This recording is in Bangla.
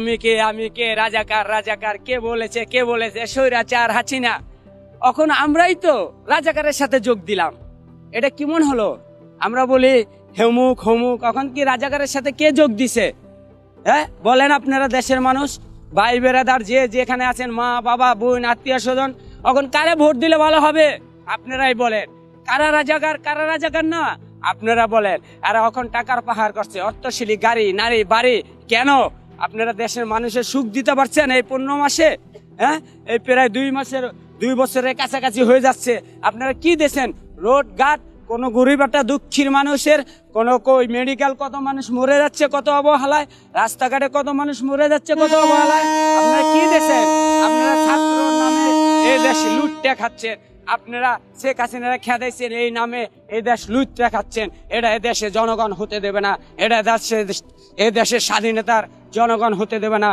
আমি কে আমি কে? রাজাকার রাজাকার। কে বলেছে কে বলেছে? স্বৈরাচার, হাসিনা। এখন আমরাই তো রাজাকারের সাথে যোগ দিলাম। এটা কেমন হলো? আমরা বলি হেমুক হমুক এখন কি রাজাকারের সাথে কে যোগ দিছে? হ্যাঁ? বলেন আপনারা দেশের মানুষ। ভাই, বেরাদার, যে যেখানে আছেন, মা, বাবা, বোন, আত্মীয় স্বজন, এখন কারে ভোট দিলে ভালো হবে? আপনারাই বলেন। কারা রাজাকার কারা রাজাকার না? আপনারা বলেন। আর এখন টাকার পাহাড় করছে। অর্থশীলী গাড়ি, নারী, বাড়ি। কেন? আপনারা দেশের মানুষের সুখ দিতে পারছেন এই পনেরো মাসে? হ্যাঁ? এই প্রায় দুই মাসের, দুই বছরের কাছাকাছি হয়ে যাচ্ছে। আপনারা কি দেশেন রোড ঘাট, কোনো গরিব একটা দুঃখীর মানুষের, কোনো কই মেডিকেল কত মানুষ মরে যাচ্ছে কত অবহেলায়? রাস্তাঘাটে কত মানুষ মরে যাচ্ছে কত অবহেলায়? আপনারা কি দেশেন আপনারা ছাত্র নামে এই দেশ লুটতে খাচ্ছেন। আপনারা শেখ হাসিনারা খেদাইছেন, এই নামে এ দেশ লুট দেখাচ্ছেন। এটা এ দেশে জনগণ হতে দেবে না, এটা দেশে এ দেশের স্বাধীনতার জনগণ হতে দেবে না।